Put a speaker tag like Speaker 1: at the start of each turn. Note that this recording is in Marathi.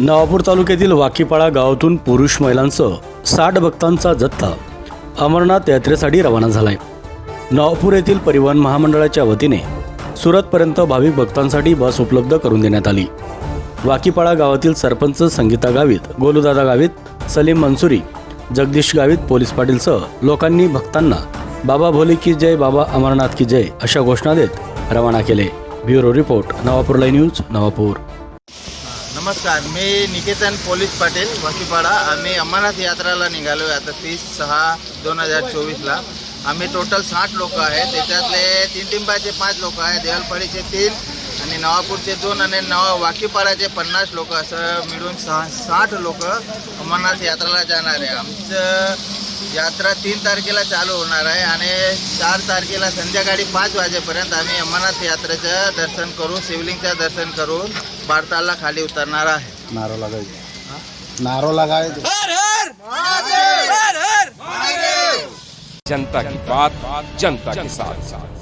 Speaker 1: नवापूर तालुक्यातील वाकीपाळा गावातून पुरुष महिलांसह साठ भक्तांचा जत्था. अमरनाथ यात्रेसाठी रवाना झालाय. नवापूर येथील परिवहन महामंडळाच्या वतीने सुरतपर्यंत भाविक भक्तांसाठी बस उपलब्ध करून देण्यात आली. वाकीपाळा गावातील सरपंच संगीता गावित गोलूदादा गावित सलीम मनसुरी जगदीश गावित पोलीस पाटीलसह लोकांनी भक्तांना बाबा भोले की जय बाबा अमरनाथ की जय अशा घोषणा देत रवाना केले. Bureau report Navapur live news Navapur.
Speaker 2: नमस्कार मी निकेतन पोलीस पाटील वाकीपाडा आम्ही अमरनाथ यात्राला निघालो आहे आता तीस सहा दोन हजार चोवीसला. आम्ही टोटल साठ लोक आहेत. त्याच्यातले तीन टिंबाचे पाच लोक आहेत देवलपाडीचे तीन आणि नवापूरचे दोन आणि नवा वाकीपाडाचे पन्नास लोक. असं मिळून सहा साठ लोक अमरनाथ यात्राला जाणार आहे. आमचं यात्रा तीन तारखेला चालू होणार आहे आणि चार तारखेला संध्याकाळी पाच वाजेपर्यंत आम्ही अमरनाथ यात्रेचं दर्शन करून शिवलिंगचं दर्शन करून भारताला खाली उतरणार आहे.
Speaker 3: नारो लगाए नारो लगाए
Speaker 4: जनता की बात जनता के साथ साथ।